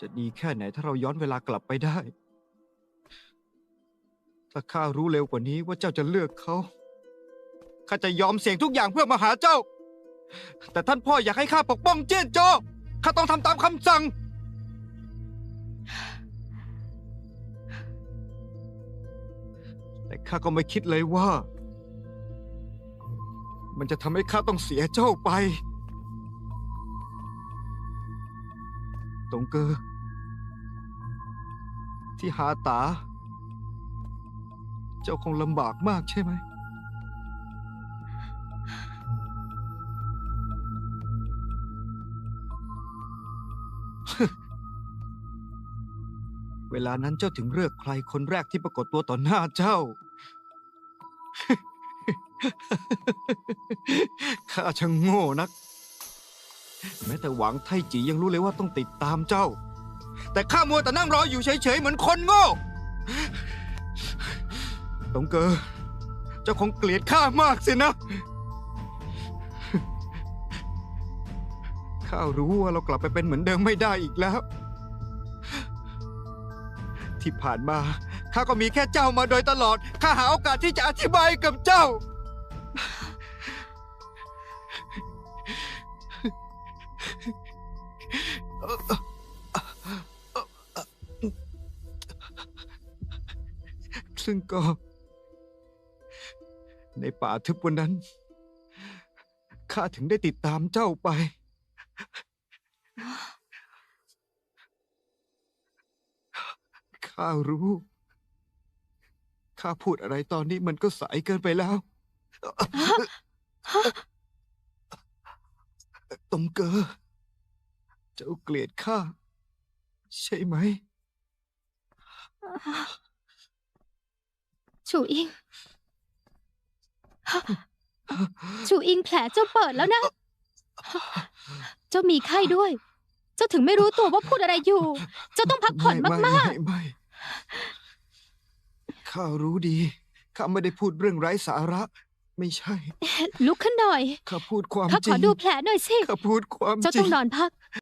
จะดีแค่ไหนถ้าเราย้อนเวลากลับไปได้ ถ้าข้ารู้เร็วกว่านี้ว่าเจ้าจะเลือกเขาข้าจะยอมเสี่ยงทุกอย่างเพื่อมาหาเจ้า แต่ท่านพ่ออยากให้ข้าปกป้องเจี้ยนโจข้าต้องทำตามคำสั่ง แต่ข้าก็ไม่คิดเลยว่า มันจะทำให้ข้าต้องเสียเจ้าไป ตงเกอที่หาตา เจ้าคงลำบากมากใช่ไหม เวลานั้นเจ้าถึงเลือกใครคนแรกที่ปรากฏตัวต่อหน้าเจ้า ข้าช่างโง่นัก แม้แต่หวังไทจียังรู้เลยว่าต้องติดตามเจ้า แต่ข้ามัวแต่นั่งรออยู่เฉยๆเหมือนคนโง่ตงเกอเจ้าคงเกลียดข้ามากสินะข้ารู้ว่าเรากลับไปเป็นเหมือนเดิมไม่ได้อีกแล้ว ที่ผ่านมาข้าก็มีแค่เจ้ามาโดยตลอดข้าหาโอกาสที่จะอธิบายกับเจ้า ซึ่งก็ ในป่าทึบวันนั้น ข้าถึงได้ติดตามเจ้าไป ข้ารู้ ข้าพูดอะไรตอนนี้มันก็สายเกินไปแล้วตงเกอ เจ้าเกลียดข้า ใช่ไหม ชูอิงชูอิงแผลเจ้าเปิดแล้วนะ เจ้ามีไข้ด้วย เจ้าถึงไม่รู้ตัวว่าพูดอะไรอยู่ เจ้าต้องพักผ่อนไไมากไม่ไม่ข้ารู้ดี ข้าไม่ได้พูดเรื่องไร้สาระ ไม่ใช่ๆลุกขึ้นหน่อย ข้าพูดความข้าจขริองดูแผลหน่อยสิ ข้าพูดความเจ้าจริต้องงนอนพัก